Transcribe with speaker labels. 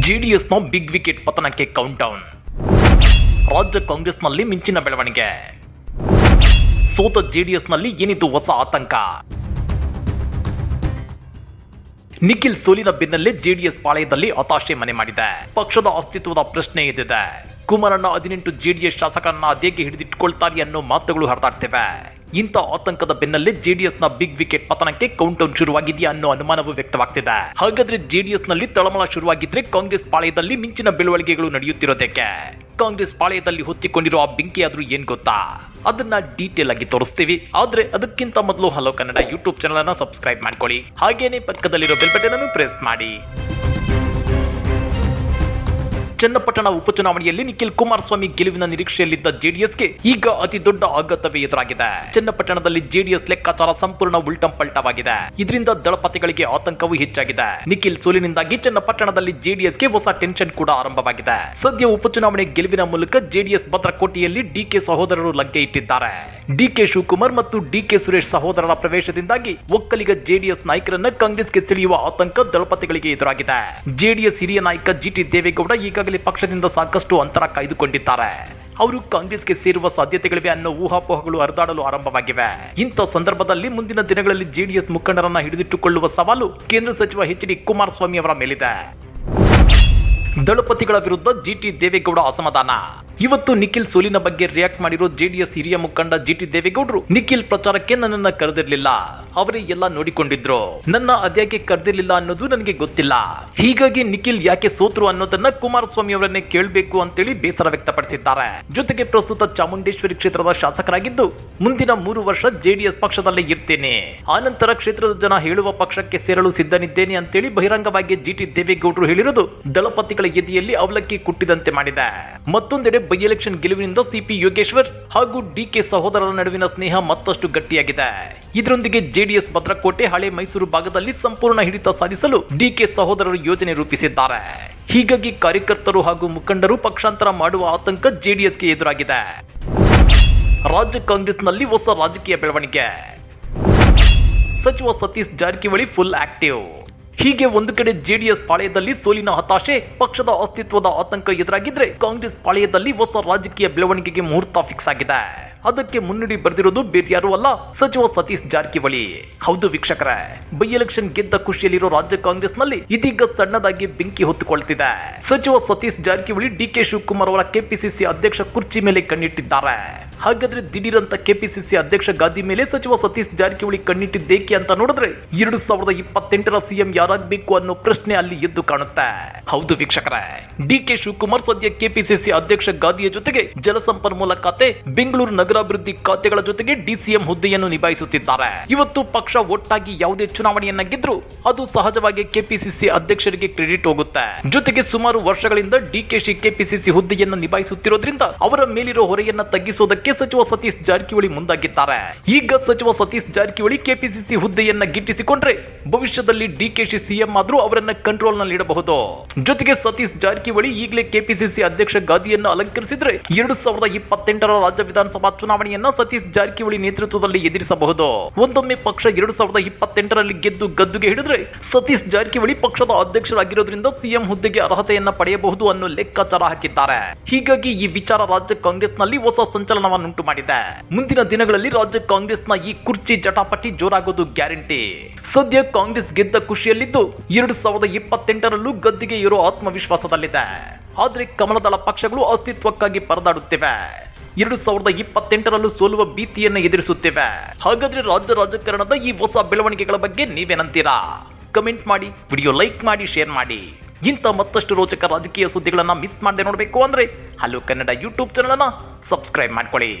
Speaker 1: ಜೆಡಿಎಸ್ನ big wicket ಪತನಕ್ಕೆ count down ರಾಜ್ಯ ಕಾಂಗ್ರೆಸ್ನಲ್ಲಿ ಮಿಂಚಿನ ಬೆಳವಣಿಗೆ. ಸೋತ ಜೆಡಿಎಸ್ನಲ್ಲಿ ಏನಿದು ಹೊಸ ಆತಂಕ? ನಿಖಿಲ್ ಸೋಲಿನ ಬೆನ್ನಲ್ಲೇ ಜೆಡಿಎಸ್ ಪಾಳಯದಲ್ಲಿ ಹತಾಶೆ ಮನೆ ಮಾಡಿದೆ. ಪಕ್ಷದ ಅಸ್ತಿತ್ವದ ಪ್ರಶ್ನೆ ಎದ್ದಿದೆ. ಕುಮಾರಣ್ಣ ಹದಿನೆಂಟು ಜೆಡಿಎಸ್ ಶಾಸಕರನ್ನ ಅದೇಗೆ ಹಿಡಿದಿಟ್ಕೊಳ್ತಾರೆ ಅನ್ನೋ ಮಾತುಗಳು ಹರಿದಾಡ್ತಿವೆ. ಇಂಥ ಆತಂಕದ ಬೆನ್ನಲ್ಲೇ ಜೆಡಿಎಸ್ನ ಬಿಗ್ ವಿಕೆಟ್ ಪತನಕ್ಕೆ ಕೌಂಟ್ ಡೌನ್ ಶುರುವಾಗಿದೆಯಾ ಅನ್ನೋ ಅನುಮಾನವೂ ವ್ಯಕ್ತವಾಗ್ತಿದೆ. ಹಾಗಾದ್ರೆ ಜೆಡಿಎಸ್ನಲ್ಲಿ ತಳಮಳ ಶುರುವಾಗಿದ್ರೆ ಕಾಂಗ್ರೆಸ್ ಪಾಳಯದಲ್ಲಿ ಮಿಂಚಿನ ಬೆಳವಣಿಗೆಗಳು ನಡೆಯುತ್ತಿರೋದಕ್ಕೆ? ಕಾಂಗ್ರೆಸ್ ಪಾಳೆಯದಲ್ಲಿ ಹೊತ್ತಿಕೊಂಡಿರುವ ಆ ಬೆಂಕಿ ಆದ್ರೂ ಏನ್ ಗೊತ್ತಾ? ಅದನ್ನ ಡೀಟೇಲ್ ಆಗಿ ತೋರಿಸ್ತೀವಿ. ಆದ್ರೆ ಅದಕ್ಕಿಂತ ಮೊದಲು ಹಲೋ ಕನ್ನಡ ಯೂಟ್ಯೂಬ್ ಚಾನಲ್ ಅನ್ನ ಸಬ್ಸ್ಕ್ರೈಬ್ ಮಾಡ್ಕೊಳ್ಳಿ. ಹಾಗೇನೆ ಪಕ್ಕದಲ್ಲಿರೋ ಬೆಲ್ ಬಟನ್ ಅನ್ನು ಪ್ರೆಸ್ ಮಾಡಿ. ಚನ್ನಪಟ್ಟಣ ಉಪಚುನಾವಣೆಯಲ್ಲಿ ನಿಖಿಲ್ ಕುಮಾರಸ್ವಾಮಿ ಗೆಲುವಿನ ನಿರೀಕ್ಷೆಯಲ್ಲಿದ್ದ ಜೆಡಿಎಸ್ಗೆ ಈಗ ಅತಿ ದೊಡ್ಡ ಆಘಾತವೇ ಎದುರಾಗಿದೆ. ಚನ್ನಪಟ್ಟಣದಲ್ಲಿ ಜೆಡಿಎಸ್ ಲೆಕ್ಕಾಚಾರ ಸಂಪೂರ್ಣ ಉಲ್ಟಂ ಪಲ್ಟವಾಗಿದೆ. ಇದರಿಂದ ದಳಪತಿಗಳಿಗೆ ಆತಂಕವೂ ಹೆಚ್ಚಾಗಿದೆ. ನಿಖಿಲ್ ಸೋಲಿನಿಂದಾಗಿ ಚನ್ನಪಟ್ಟಣದಲ್ಲಿ ಜೆಡಿಎಸ್ಗೆ ಹೊಸ ಟೆನ್ಷನ್ ಕೂಡ ಆರಂಭವಾಗಿದೆ. ಸದ್ಯ ಉಪಚುನಾವಣೆ ಗೆಲುವಿನ ಮೂಲಕ ಜೆಡಿಎಸ್ ಭದ್ರಕೋಟೆಯಲ್ಲಿ ಡಿಕೆ ಸಹೋದರರು ಲಗ್ಗೆ ಇಟ್ಟಿದ್ದಾರೆ. ಡಿಕೆ ಶಿವಕುಮಾರ್ ಮತ್ತು ಡಿಕೆ ಸುರೇಶ್ ಸಹೋದರರ ಪ್ರವೇಶದಿಂದಾಗಿ ಒಕ್ಕಲಿಗ ಜೆಡಿಎಸ್ ನಾಯಕರನ್ನ ಕಾಂಗ್ರೆಸ್ಗೆ ಸೆಳೆಯುವ ಆತಂಕ ದಳಪತಿಗಳಿಗೆ ಎದುರಾಗಿದೆ. ಜೆಡಿಎಸ್ ಹಿರಿಯ ನಾಯಕ ಜಿಟಿ ದೇವೇಗೌಡ ಈಗಾಗಲೇ ಪಕ್ಷದಿಂದ ಸಾಕಷ್ಟು ಅಂತರ ಕಾಯ್ದುಕೊಂಡಿದ್ದಾರೆ. ಅವರು ಕಾಂಗ್ರೆಸ್ಗೆ ಸೇರುವ ಸಾಧ್ಯತೆಗಳಿವೆ ಅನ್ನೋ ಊಹಾಪೋಹಗಳು ಹರಿದಾಡಲು ಆರಂಭವಾಗಿವೆ. ಇಂಥ ಸಂದರ್ಭದಲ್ಲಿ ಮುಂದಿನ ದಿನಗಳಲ್ಲಿ ಜೆಡಿಎಸ್ ಮುಖಂಡರನ್ನ ಹಿಡಿದಿಟ್ಟುಕೊಳ್ಳುವ ಸವಾಲು ಕೇಂದ್ರ ಸಚಿವ ಎಚ್ ಡಿ ಕುಮಾರಸ್ವಾಮಿ ಅವರ ಮೇಲಿದೆ. ದಳಪತಿಗಳ ವಿರುದ್ಧ ಜಿಟಿ ದೇವೇಗೌಡ ಅಸಮಾಧಾನ. ಇವತ್ತು ನಿಖಿಲ್ ಸೋಲಿನ ಬಗ್ಗೆ ರಿಯಾಕ್ಟ್ ಮಾಡಿರೋ ಜೆಡಿಎಸ್ ಹಿರಿಯ ಮುಖಂಡ ಜಿಟಿ ದೇವೇಗೌಡರು. ನಿಖಿಲ್ ಪ್ರಚಾರಕ್ಕೆ ನನ್ನನ್ನ ಕರೆದಿರ್ಲಿಲ್ಲ. ಅವರೇ ಎಲ್ಲ ನೋಡಿಕೊಂಡಿದ್ರು. ನನ್ನ ಅದ್ಯಾಕೆ ಕರೆದಿರ್ಲಿಲ್ಲ ಅನ್ನೋದು ನನಗೆ ಗೊತ್ತಿಲ್ಲ. ಹೀಗಾಗಿ ನಿಖಿಲ್ ಯಾಕೆ ಸೋತ್ರು ಅನ್ನೋದನ್ನ ಕುಮಾರಸ್ವಾಮಿ ಅವರನ್ನೇ ಕೇಳಬೇಕು ಅಂತೇಳಿ ಬೇಸರ ವ್ಯಕ್ತಪಡಿಸಿದ್ದಾರೆ. ಜೊತೆಗೆ ಪ್ರಸ್ತುತ ಚಾಮುಂಡೇಶ್ವರಿ ಕ್ಷೇತ್ರದ ಶಾಸಕರಾಗಿದ್ದು, ಮುಂದಿನ ಮೂರು ವರ್ಷ ಜೆಡಿಎಸ್ ಪಕ್ಷದಲ್ಲೇ ಇರ್ತೇನೆ. ಆನಂತರ ಕ್ಷೇತ್ರದ ಜನ ಹೇಳುವ ಪಕ್ಷಕ್ಕೆ ಸೇರಲು ಸಿದ್ಧನಿದ್ದೇನೆ ಅಂತೇಳಿ ಬಹಿರಂಗವಾಗಿ ಜಿ ಟಿ ದೇವೇಗೌಡರು ಹೇಳಿರೋದು ದಳಪತಿಗಳ ಎದೆಯಲ್ಲಿ ಅವಲಕ್ಕಿ ಕುಟ್ಟಿದಂತೆ ಮಾಡಿದೆ. ಮತ್ತೊಂದೆಡೆ ಬೈ ಎಲೆಕ್ಷನ್ ಗೆಲುವಿನಿಂದ ಸಿಪಿ ಯೋಗೇಶ್ವರ್ ಹಾಗೂ ಡಿಕೆ ಸಹೋದರರ ನಡುವಿನ ಸ್ನೇಹ ಮತ್ತಷ್ಟು ಗಟ್ಟಿಯಾಗಿದೆ. ಇದರೊಂದಿಗೆ ಜೆಡಿಎಸ್ ಭದ್ರಕೋಟೆ ಹಳೆ ಮೈಸೂರು ಭಾಗದಲ್ಲಿ ಸಂಪೂರ್ಣ ಹಿಡಿತ ಸಾಧಿಸಲು ಡಿಕೆ ಸಹೋದರರು ಯೋಜನೆ ರೂಪಿಸಿದ್ದಾರೆ. ಹೀಗಾಗಿ ಕಾರ್ಯಕರ್ತರು ಹಾಗೂ ಮುಖಂಡರು ಪಕ್ಷಾಂತರ ಮಾಡುವ ಆತಂಕ ಜೆಡಿಎಸ್ಗೆ ಎದುರಾಗಿದೆ. ರಾಜ್ಯ ಕಾಂಗ್ರೆಸ್ನಲ್ಲಿ ಹೊಸ ರಾಜಕೀಯ ಬೆಳವಣಿಗೆ. ಸಚಿವ ಸತೀಶ್ ಜಾರಕಿಹೊಳಿ ಫುಲ್ ಆಕ್ಟಿವ್ ಹೀಗೆ ಒಂದು ಕಡೆ ಜೆಡಿಎಸ್ ಪಾಳೆಯದಲ್ಲಿ ಸೋಲಿನ ಹತಾಶೆ, ಪಕ್ಷದ ಅಸ್ತಿತ್ವದ ಆತಂಕ ಎದುರಾಗಿದ್ರೆ ಕಾಂಗ್ರೆಸ್ ಪಾಳೆಯದಲ್ಲಿ ಹೊಸ ರಾಜಕೀಯ ಬೆಳವಣಿಗೆಗೆ ಮುಹೂರ್ತ ಫಿಕ್ಸ್ ಆಗಿದೆ. ಅದಕ್ಕೆ ಮುನ್ನುಡಿ ಬರೆದಿರೋದು ಬೇರ್ಯಾರು ಅಲ್ಲ, ಸಚಿವ ಸತೀಶ್ ಜಾರಕಿಹೊಳಿ. ಹೌದು ವೀಕ್ಷಕರೇ, ಬೈ ಎಲೆಕ್ಷನ್ ಗೆದ್ದ ಖುಷಿಯಲ್ಲಿರೋ ರಾಜ್ಯ ಕಾಂಗ್ರೆಸ್ನಲ್ಲಿ ಇದೀಗ ಸಣ್ಣದಾಗಿ ಬೆಂಕಿ ಹೊತ್ತುಕೊಳ್ತಿದೆ. ಸಚಿವ ಸತೀಶ್ ಜಾರಕಿಹೊಳಿ ಡಿಕೆ ಶಿವಕುಮಾರ್ ಅವರ ಕೆಪಿಸಿಸಿ ಅಧ್ಯಕ್ಷ ಕುರ್ಚಿ ಮೇಲೆ ಕಣ್ಣಿಟ್ಟಿದ್ದಾರೆ. ಹಾಗಾದ್ರೆ ದಿಢೀರಂತ ಕೆಪಿಸಿಸಿ ಅಧ್ಯಕ್ಷ ಗಾದಿ ಮೇಲೆ ಸಚಿವ ಸತೀಶ್ ಜಾರಕಿಹೊಳಿ ಕಣ್ಣಿಟ್ಟಿದ್ದೇಕೆ ಅಂತ ನೋಡಿದ್ರೆ ಎರಡು ಸಾವಿರದ ಇಪ್ಪತ್ತೆಂಟರ ಸಿಎಂ ಯಾರಾಗಬೇಕು ಅನ್ನೋ ಪ್ರಶ್ನೆ ಅಲ್ಲಿ ಎದ್ದು ಕಾಣುತ್ತೆ. ಹೌದು ವೀಕ್ಷಕರೇ, ಡಿಕೆ ಶಿವಕುಮಾರ್ ಸದ್ಯ ಕೆಪಿಸಿಸಿ ಅಧ್ಯಕ್ಷ ಗಾದಿಯ ಜೊತೆಗೆ ಜಲಸಂಪನ್ಮೂಲ ಖಾತೆ ಬೆಂಗಳೂರು ನಗರಾಭಿವೃದ್ಧಿ ಖಾತೆಗಳ ಜೊತೆಗೆ ಡಿಸಿಎಂ ಹುದ್ದೆಯನ್ನು ನಿಭಾಯಿಸುತ್ತಿದ್ದಾರೆ. ಇವತ್ತು ಪಕ್ಷ ಒಟ್ಟಾಗಿ ಯಾವುದೇ ಚುನಾವಣೆಯನ್ನ ಗೆದ್ರು ಅದು ಸಹಜವಾಗಿ ಕೆಪಿಸಿಸಿ ಅಧ್ಯಕ್ಷರಿಗೆ ಕ್ರೆಡಿಟ್ ಹೋಗುತ್ತೆ. ಜೊತೆಗೆ ಸುಮಾರು ವರ್ಷಗಳಿಂದ ಡಿಕೆಶಿ ಕೆಪಿಸಿಸಿ ಹುದ್ದೆಯನ್ನು ನಿಭಾಯಿಸುತ್ತಿರೋದ್ರಿಂದ ಅವರ ಮೇಲಿರೋ ಹೊರೆಯನ್ನ ತಗ್ಗಿಸೋದಕ್ಕೆ ಸಚಿವ ಸತೀಶ್ ಜಾರಕಿಹೊಳಿ ಮುಂದಾಗಿದ್ದಾರೆ. ಈಗ ಸಚಿವ ಸತೀಶ್ ಜಾರಕಿಹೊಳಿ ಕೆಪಿಸಿಸಿ ಹುದ್ದೆಯನ್ನ ಗಿಟ್ಟಿಸಿಕೊಂಡ್ರೆ ಭವಿಷ್ಯದಲ್ಲಿ ಡಿಕೆಶಿ ಸಿಎಂ ಆದ್ರೂ ಅವರನ್ನ ಕಂಟ್ರೋಲ್ನಲ್ಲಿ ಇಡಬಹುದು. ಜೊತೆಗೆ ಸತೀಶ್ ಜಾರಕಿಹೊಳಿ ಈಗಲೇ ಕೆಪಿಸಿಸಿ ಅಧ್ಯಕ್ಷ ಗಾದಿಯನ್ನು ಅಲಂಕರಿಸಿದ್ರೆ ಎರಡು ಸಾವಿರದ ಇಪ್ಪತ್ತೆಂಟರ ರಾಜ್ಯ ವಿಧಾನಸಭಾ ಚುನಾವಣೆಯನ್ನ ಸತೀಶ್ ಜಾರಕಿಹೊಳಿ ನೇತೃತ್ವದಲ್ಲಿ ಎದುರಿಸಬಹುದು. ಒಂದೊಮ್ಮೆ ಪಕ್ಷ ಎರಡು ಸಾವಿರದ ಇಪ್ಪತ್ತೆಂಟರಲ್ಲಿ ಗೆದ್ದು ಗದ್ದುಗೆ ಹಿಡಿದ್ರೆ ಸತೀಶ್ ಜಾರಕಿಹೊಳಿ ಪಕ್ಷದ ಅಧ್ಯಕ್ಷರಾಗಿರೋದ್ರಿಂದ ಸಿಎಂ ಹುದ್ದೆಗೆ ಅರ್ಹತೆಯನ್ನ ಪಡೆಯಬಹುದು ಅನ್ನೋ ಲೆಕ್ಕಾಚಾರ ಹಾಕಿದ್ದಾರೆ. ಹೀಗಾಗಿ ಈ ವಿಚಾರ ರಾಜ್ಯ ಕಾಂಗ್ರೆಸ್ನಲ್ಲಿ ಹೊಸ ಸಂಚಲನವನ್ನುಂಟು ಮಾಡಿದೆ. ಮುಂದಿನ ದಿನಗಳಲ್ಲಿ ರಾಜ್ಯ ಕಾಂಗ್ರೆಸ್ನ ಈ ಕುರ್ಚಿ ಜಟಾಪಟಿ ಜೋರಾಗೋದು ಗ್ಯಾರಂಟಿ. ಸದ್ಯ ಕಾಂಗ್ರೆಸ್ ಗೆದ್ದ ಖುಷಿಯಲ್ಲಿದ್ದು ಎರಡು ಸಾವಿರದ ಇಪ್ಪತ್ತೆಂಟರಲ್ಲೂ ಗದ್ದಿಗೆ ಇರೋ ಆತ್ಮವಿಶ್ವಾಸದಲ್ಲಿದೆ. ಆದ್ರೆ ಕಮಲದಳ ಪಕ್ಷಗಳು ಅಸ್ತಿತ್ವಕ್ಕಾಗಿ ಪರದಾಡುತ್ತಿವೆ. ಎರಡು ಸಾವಿರದ ಇಪ್ಪತ್ತೆಂಟರಲ್ಲೂ ಸೋಲುವ ಭೀತಿಯನ್ನು ಎದುರಿಸುತ್ತಿವೆ. ಹಾಗಾದ್ರೆ ರಾಜ್ಯ ರಾಜಕಾರಣದ ಈ ಹೊಸ ಬೆಳವಣಿಗೆಗಳ ಬಗ್ಗೆ ನೀವೇನಂತೀರಾ? ಕಮೆಂಟ್ ಮಾಡಿ ವಿಡಿಯೋ ಲೈಕ್ ಮಾಡಿ ಶೇರ್ ಮಾಡಿ. ಇಂಥ ಮತ್ತಷ್ಟು ರೋಚಕ ರಾಜಕೀಯ ಸುದ್ದಿಗಳನ್ನು ಮಿಸ್ ಮಾಡದೆ ನೋಡಬೇಕು ಅಂದ್ರೆ ಹಲೋ ಕನ್ನಡ ಯೂಟ್ಯೂಬ್ ಚಾನಲ್ ಅನ್ನ ಸಬ್ಸ್ಕ್ರೈಬ್ ಮಾಡ್ಕೊಳ್ಳಿ.